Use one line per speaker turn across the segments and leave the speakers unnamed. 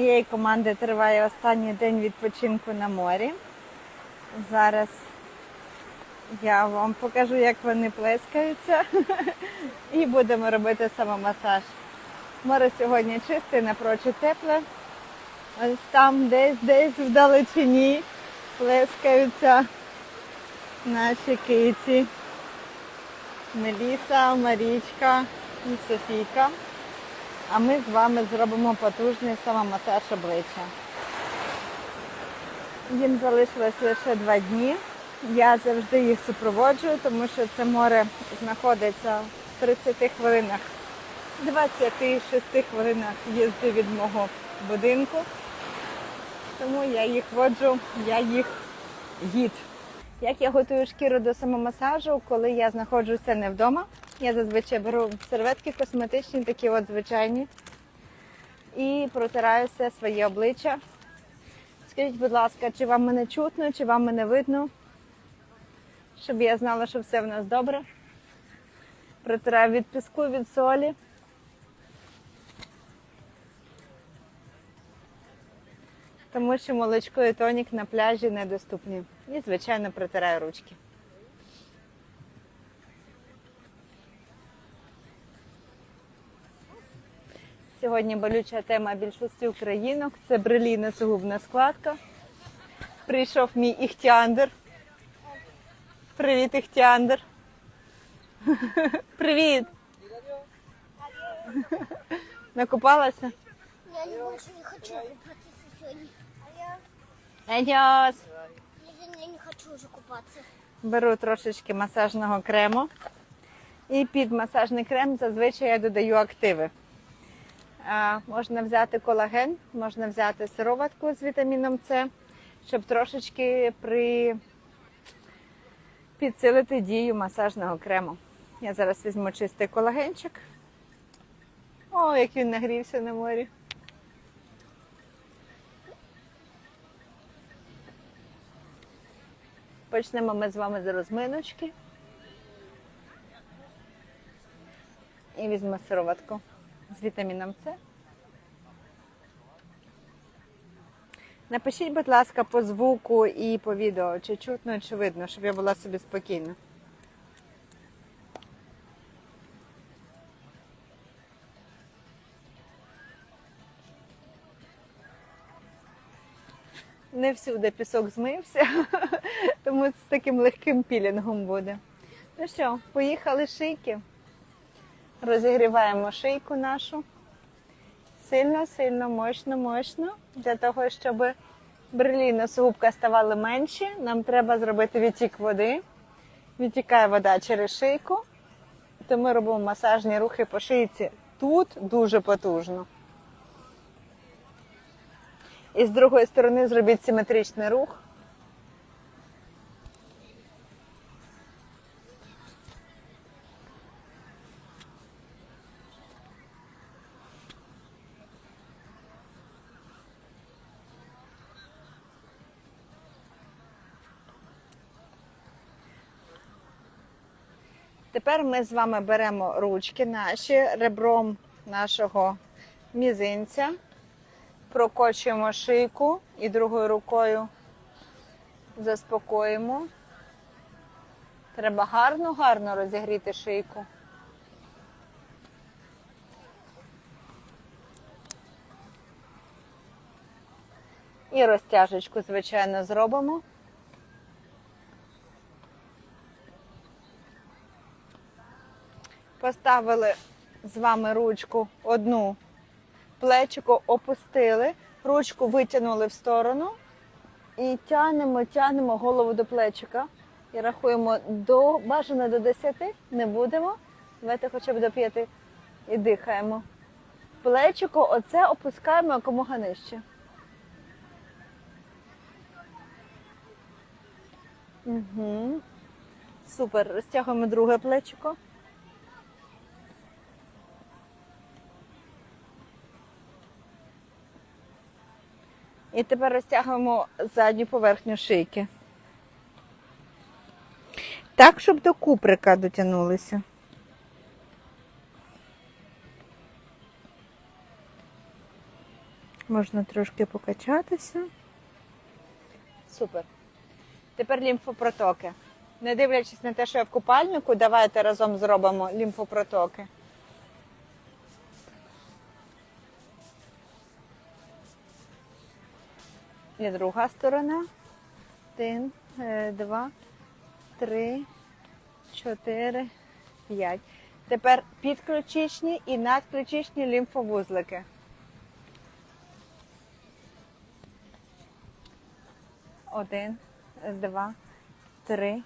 моєї команди триває останній день відпочинку на морі. Зараз я вам покажу, як вони плескаються, і будемо робити самомасаж. Море сьогодні чисте, напрочуд тепле. Ось там десь десь вдалечині плескаються наші киці. Меліса, Марічка і Софійка. А ми з вами зробимо потужний самомасаж обличчя. Їм залишилось лише два дні. Я завжди їх супроводжую, тому що це море знаходиться в 30 хвилинах, 26 хвилинах їзди від мого будинку. Тому я їх воджу, я їх гід. Як я готую шкіру до самомасажу, коли я знаходжуся не вдома, я зазвичай беру серветки косметичні, такі от звичайні, і протираюся своє обличчя. Скажіть, будь ласка, чи вам мене чутно, чи вам мене видно? Щоб я знала, що все в нас добре. Протираю від піску, від солі. Тому що молочко і тонік на пляжі недоступні. І, звичайно, протираю ручки. Сьогодні болюча тема більшості українок це бреліна сугубна складка. Прийшов мій іхтіандр. Привіт, іхтіандр. Привіт. Накупалася?
Я не больше не хочу купаться сегодня. А я,
Адіос.
я, не хочу уже купаться.
Беру трошечки масажного крему. І під масажний крем зазвичай я додаю активи. Можна взяти колаген, можна взяти сироватку з вітаміном С, щоб трошечки при... підсилити дію масажного крему. Я зараз візьму чистий колагенчик. О, як він нагрівся на морі. Почнемо ми з вами з розминочки. І візьмемо сироватку з вітаміном С. Напишіть, будь ласка, по звуку і по відео, чи чутно, чи видно, щоб я була собі спокійна. Не всюди пісок змився, тому з таким легким пілінгом буде. Ну що, поїхали шийки. Розігріваємо шийку нашу. Сильно, сильно, мощно, мощно. Для того, щоб бреліна сугубка ставали менші, нам треба зробити відтік води. Відтікає вода через шийку. То ми робимо масажні рухи по шийці тут дуже потужно. І з другої сторони зробіть симетричний рух. Тепер ми з вами беремо ручки наші ребром нашого мізинця, прокочуємо шийку і другою рукою заспокоїмо. Треба гарно-гарно розігріти шийку. І розтяжечку, звичайно, зробимо. Поставили з вами ручку одну, плечико опустили, ручку витягнули в сторону і тянемо, тянемо голову до плечика. І рахуємо до бажано до 10, не будемо. Давайте хоча б до 5 і дихаємо. Плечико оце опускаємо якомога нижче. Угу. Супер. Розтягуємо друге плечико. І тепер розтягуємо задню поверхню шийки. Так, щоб до куприка дотягнулися. Можна трошки покачатися. Супер. Тепер лімфопротоки. Не дивлячись на те, що я в купальнику, давайте разом зробимо лімфопротоки. І друга сторона. Один, е, два, три, чотири, п'ять. Тепер підключичні і надключичні лімфовузлики. Один, два, три,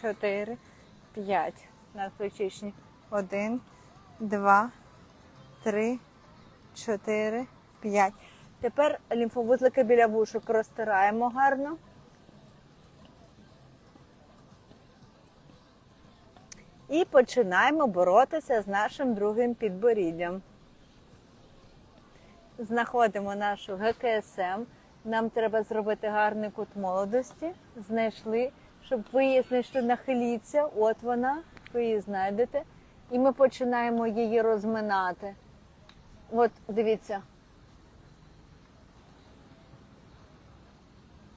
чотири, п'ять. Надключичні. Один, два, три, чотири, п'ять. Тепер лімфовузлики біля вушок розтираємо гарно. І починаємо боротися з нашим другим підборіддям. Знаходимо нашу ГКСМ. Нам треба зробити гарний кут молодості. Знайшли, щоб ви її знайшли, нахиліться. От вона, ви її знайдете. І ми починаємо її розминати. От, дивіться.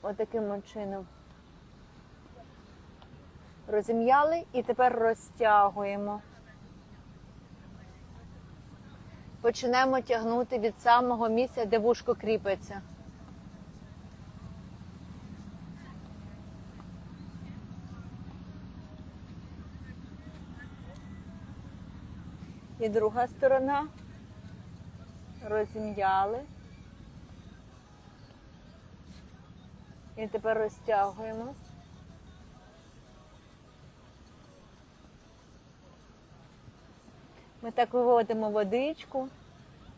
От таким от чином. Розім'яли і тепер розтягуємо. Починаємо тягнути від самого місця, де вушко кріпиться. І друга сторона. Розім'яли. І тепер розтягуємо. Ми так виводимо водичку,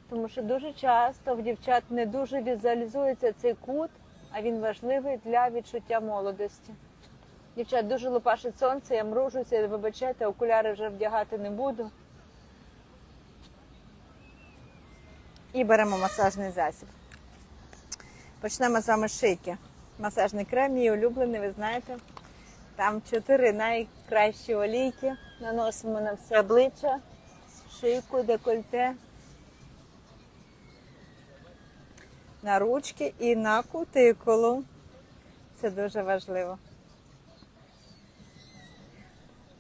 тому що дуже часто в дівчат не дуже візуалізується цей кут, а він важливий для відчуття молодості. Дівчат дуже лупашить сонце, я мружуся, вибачайте, окуляри вже вдягати не буду. І беремо масажний засіб. Почнемо з вами шийки. Масажний крем, мій улюблений, ви знаєте. Там чотири найкращі олійки. Наносимо на все обличчя, шийку, декольте, на ручки і на кутикулу. Це дуже важливо.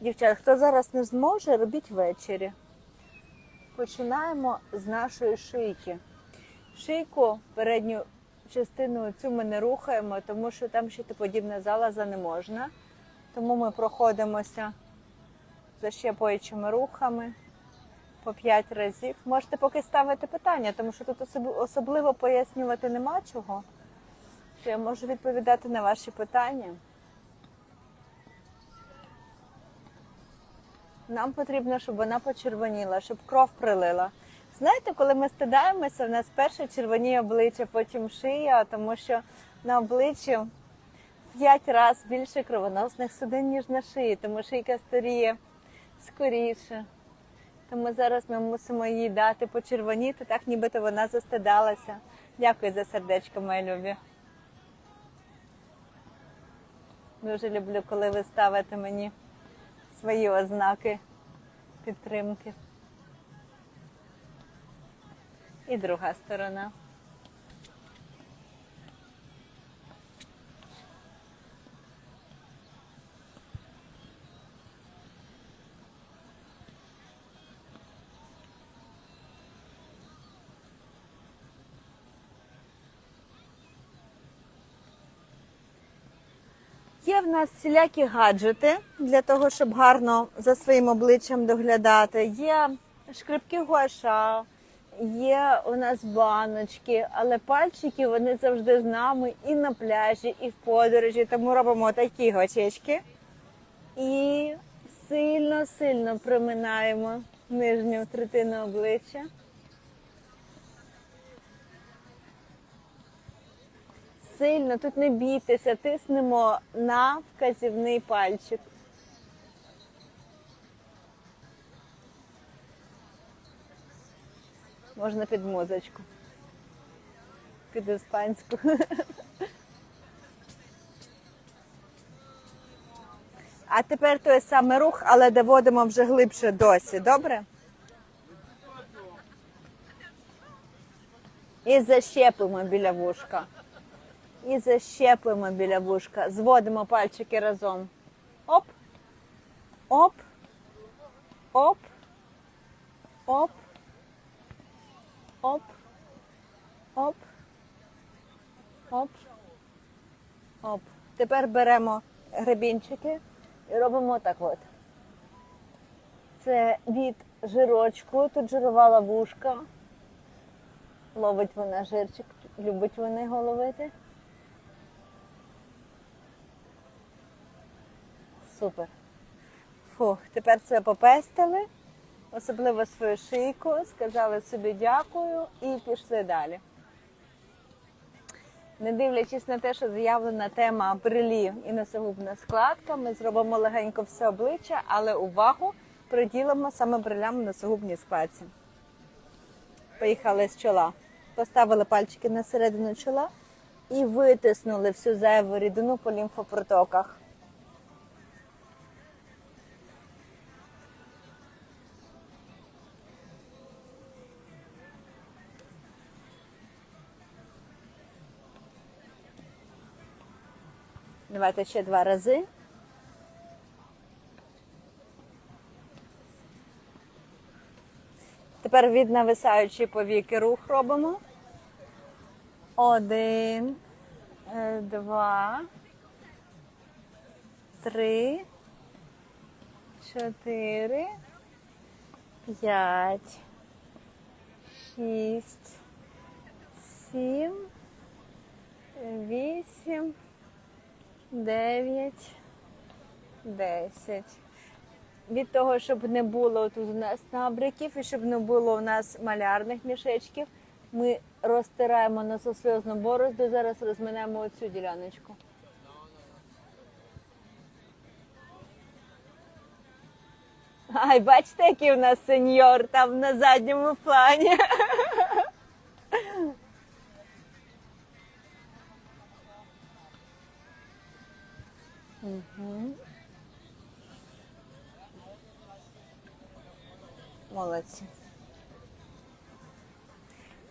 Дівчат, хто зараз не зможе, робіть ввечері. Починаємо з нашої шийки. Шийку передню частину цю ми не рухаємо, тому що там ще подібна залаза не можна. Тому ми проходимося защепуючими рухами по 5 разів. Можете поки ставити питання, тому що тут особливо пояснювати нема чого. То я можу відповідати на ваші питання. Нам потрібно, щоб вона почервоніла, щоб кров прилила. Знаєте, коли ми стидаємося, в нас перше червоніє обличчя, потім шия, тому що на обличчі в п'ять разів більше кровоносних судин, ніж на шиї, тому шийка старіє скоріше. Тому зараз ми мусимо їй дати почервоніти, так нібито вона застидалася. Дякую за сердечко, мої любі. Дуже люблю, коли ви ставите мені свої ознаки підтримки. І друга сторона. Є в нас всілякі гаджети для того, щоб гарно за своїм обличчям доглядати. Є шкрипки гуаша, є у нас баночки, але пальчики вони завжди з нами і на пляжі, і в подорожі. Тому робимо такі гачечки і сильно-сильно приминаємо нижню третину обличчя. Сильно тут не бійтеся, тиснемо на вказівний пальчик. Можна під музичку. Під іспанську. А тепер той самий рух, але доводимо вже глибше досі, добре? І защепимо біля вушка. І защепимо біля вушка. Зводимо пальчики разом. Оп. Оп. Оп. Оп. Оп. Оп. Оп. Оп. Оп. Тепер беремо гребінчики і робимо так от. Це від жирочку, тут жирувала вушка. Ловить вона жирчик, любить вона його ловити. Супер. Фух, тепер це попестили, особливо свою шийку, сказали собі дякую і пішли далі. Не дивлячись на те, що заявлена тема брелі і носогубна складка, ми зробимо легенько все обличчя, але увагу приділимо саме брелям в носогубній складці. Поїхали з чола. Поставили пальчики на середину чола і витиснули всю зайву рідину по лімфопротоках. Давайте ще два рази. Тепер від нависаючої повіки рух робимо. Один, е, два, три, чотири, п'ять, шість, сім, 9, 10. Від того, щоб не було тут у нас набриків і щоб не було у нас малярних мішечків, ми розтираємо нососльозну борозду, зараз розминемо оцю діляночку. Ай, бачите, який у нас сеньор там на задньому плані. Молодці.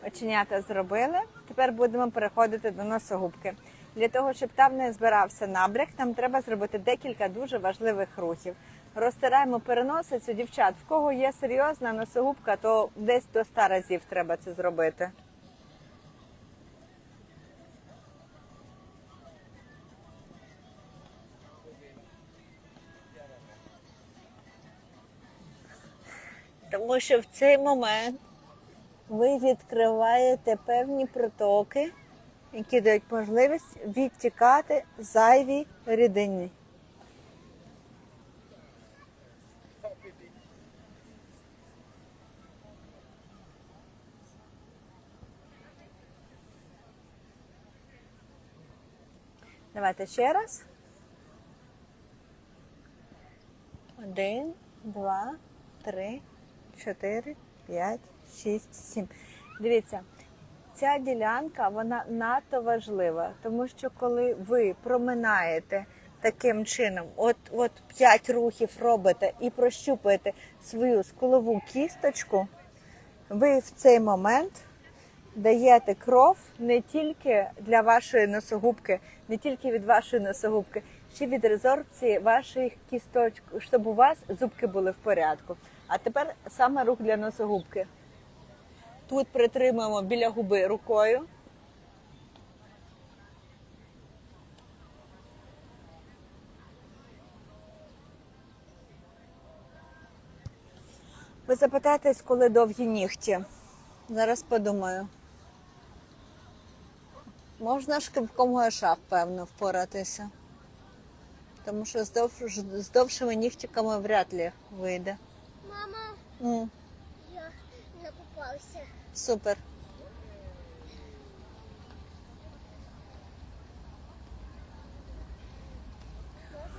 Оченята зробили. Тепер будемо переходити до носогубки. Для того, щоб там не збирався набряк, нам треба зробити декілька дуже важливих рухів. Розтираємо переносицю. Дівчат, в кого є серйозна носогубка, то десь до 100 разів треба це зробити. Тому що в цей момент ви відкриваєте певні протоки, які дають можливість відтікати зайві рідини. Давайте ще раз. Один, два, три, чотири, п'ять, шість, сім. Дивіться, ця ділянка вона надто важлива, тому що коли ви проминаєте таким чином, от, от 5 рухів робите і прощупуєте свою скулову кісточку, ви в цей момент даєте кров не тільки для вашої носогубки, не тільки від вашої носогубки, ще від резорбції ваших кісточок, щоб у вас зубки були в порядку. А тепер саме рух для носогубки. Тут притримуємо біля губи рукою. Ви запитаєтесь, коли довгі нігті. Зараз подумаю. Можна шкребком гойша, певно, впоратися. Тому що з, з довшими нігтиками вряд ли вийде.
Мама,
М,
я накупався.
супер.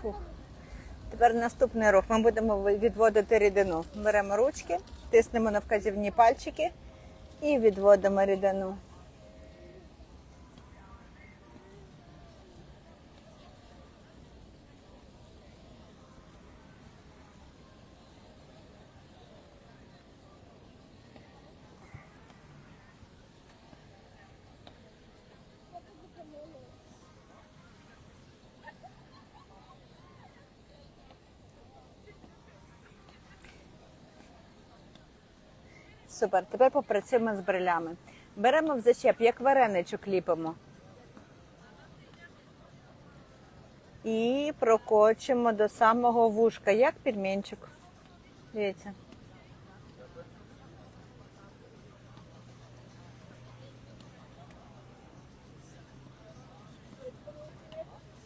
Фух. Тепер наступний рух. Ми будемо відводити рідину. Беремо ручки, тиснемо на вказівні пальчики і відводимо рідину. Супер. Тепер попрацюємо з брилями. Беремо в зачеп, як вареничок ліпимо. І прокочимо до самого вушка, як пельменчик. Дивіться.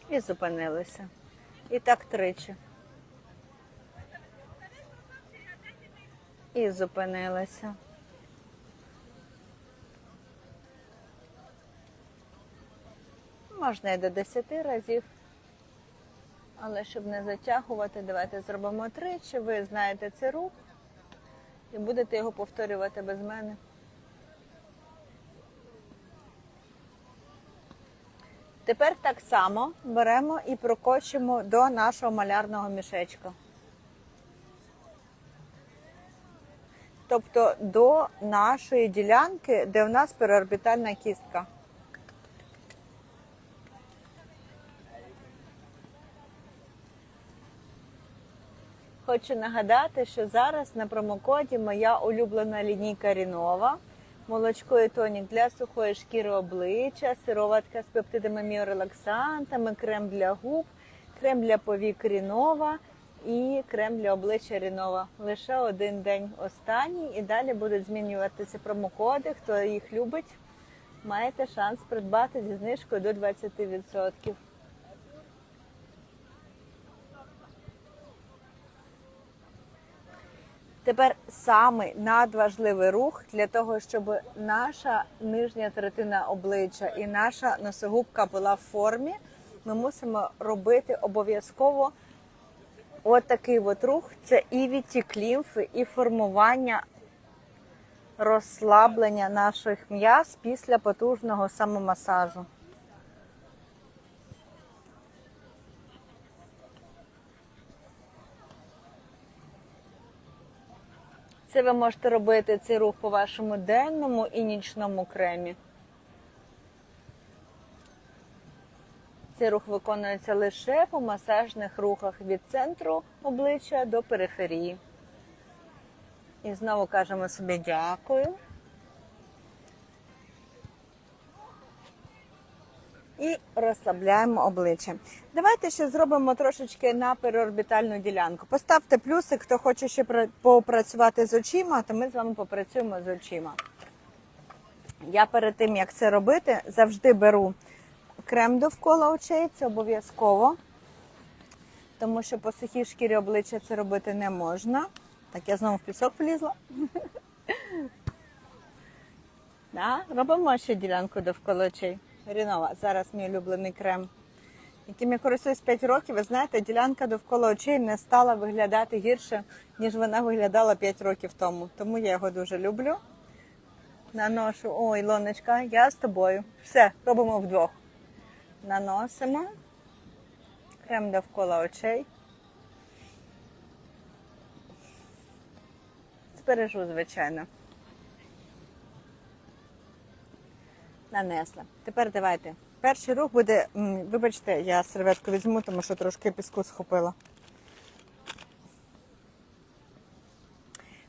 І зупинилися. І так тричі. І зупинилися. Можна і до 10 разів. Але щоб не затягувати, давайте зробимо тричі. Ви знаєте цей рух і будете його повторювати без мене. Тепер так само беремо і прокочимо до нашого малярного мішечка. Тобто до нашої ділянки, де в нас переорбітальна кістка. Хочу нагадати, що зараз на промокоді моя улюблена лінійка Рінова, молочко і тонік для сухої шкіри обличчя, сироватка з пептидами міорелаксантами, крем для губ, крем для повік Рінова і крем для обличчя Рінова. Лише один день останній і далі будуть змінюватися промокоди. Хто їх любить, маєте шанс придбати зі знижкою до 20%. Тепер самий надважливий рух для того, щоб наша нижня третина обличчя і наша носогубка була в формі. Ми мусимо робити обов'язково отакий от рух. Це і відтік лімфи, і формування розслаблення наших м'яз після потужного самомасажу. Це ви можете робити цей рух по вашому денному і нічному кремі. Цей рух виконується лише по масажних рухах від центру обличчя до периферії. І знову кажемо собі дякую. І розслабляємо обличчя. Давайте ще зробимо трошечки на переорбітальну ділянку. Поставте плюсик, хто хоче ще попрацювати з очима, то ми з вами попрацюємо з очима. Я перед тим, як це робити, завжди беру крем довкола очей, це обов'язково. Тому що по сухій шкірі обличчя це робити не можна. Так, я знову в пісок влізла. Да? Робимо ще ділянку довкола очей. Рінова, зараз мій улюблений крем. Яким я користуюсь 5 років, ви знаєте, ділянка довкола очей не стала виглядати гірше, ніж вона виглядала 5 років тому. Тому я його дуже люблю. Наношу. Ой, Лонечка, я з тобою. Все, робимо вдвох. Наносимо крем довкола очей. Збережу, звичайно. Нанесла. Тепер давайте. Перший рух буде. Вибачте, я серветку візьму, тому що трошки піску схопила.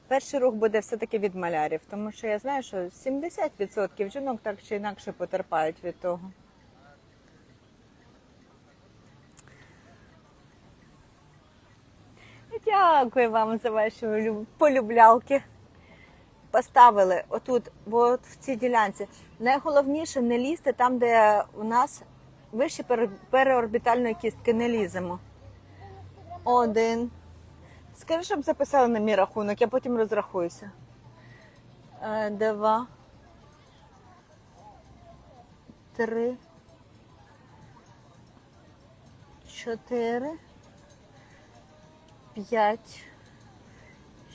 Перший рух буде все-таки від малярів, тому що я знаю, що 70% жінок так чи інакше потерпають від того. Дякую вам за ваші полюблялки. Поставили отут, от в цій ділянці. Найголовніше не лізти там, де у нас вище переорбітальної кістки не ліземо. Один. Скажи, щоб записали на мій рахунок, я потім розрахуюся. Е, Два. Три. Чотири. П'ять.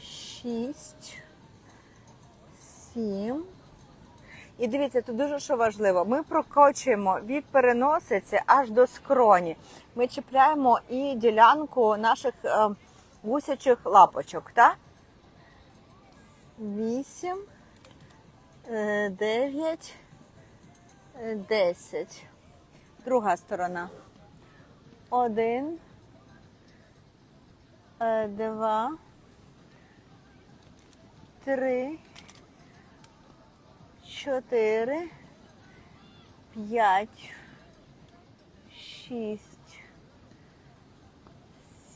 Шість. Сім. І дивіться, тут дуже що важливо. Ми прокочуємо від переносиці аж до скроні. Ми чіпляємо і ділянку наших е, гусячих лапочок, так? Вісім, е, дев'ять, десять. Друга сторона. Один, два, три, чотири, п'ять, шість,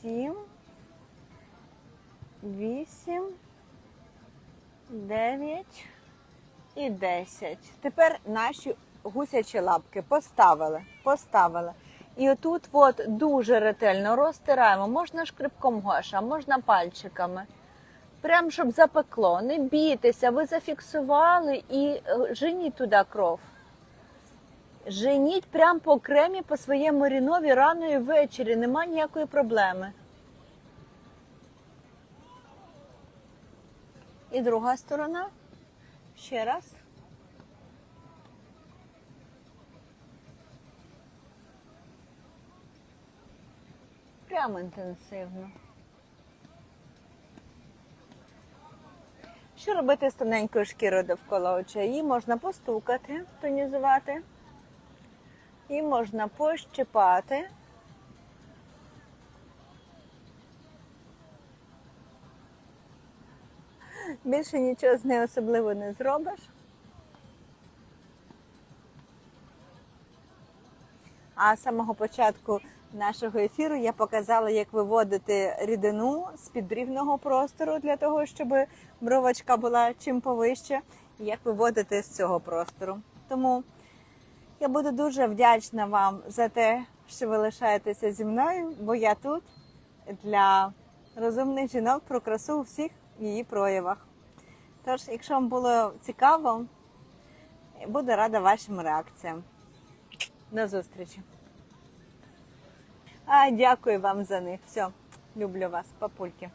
сім, вісім, дев'ять. І десять. Тепер наші гусячі лапки. Поставили, поставили. І отут от дуже ретельно розтираємо. Можна шкребком гоша, можна пальчиками. Прям щоб запекло. Не бійтеся, ви зафіксували і е, женіть туди кров. Женіть прям по кремі по своєму рінові рано і ввечері, нема ніякої проблеми. І друга сторона. Ще раз. Прямо інтенсивно. Що робити з тоненькою шкірою довкола очей? Її можна постукати, тонізувати. Її можна пощипати. Більше нічого з нею особливо не зробиш. А з самого початку нашого ефіру я показала, як виводити рідину з підбрівного простору для того, щоб бровочка була чим повище, і як виводити з цього простору. Тому я буду дуже вдячна вам за те, що ви лишаєтеся зі мною, бо я тут для розумних жінок про красу у всіх її проявах. Тож, якщо вам було цікаво, буду рада вашим реакціям. До зустрічі. А, дякую вам за них. Все, люблю вас, папульки.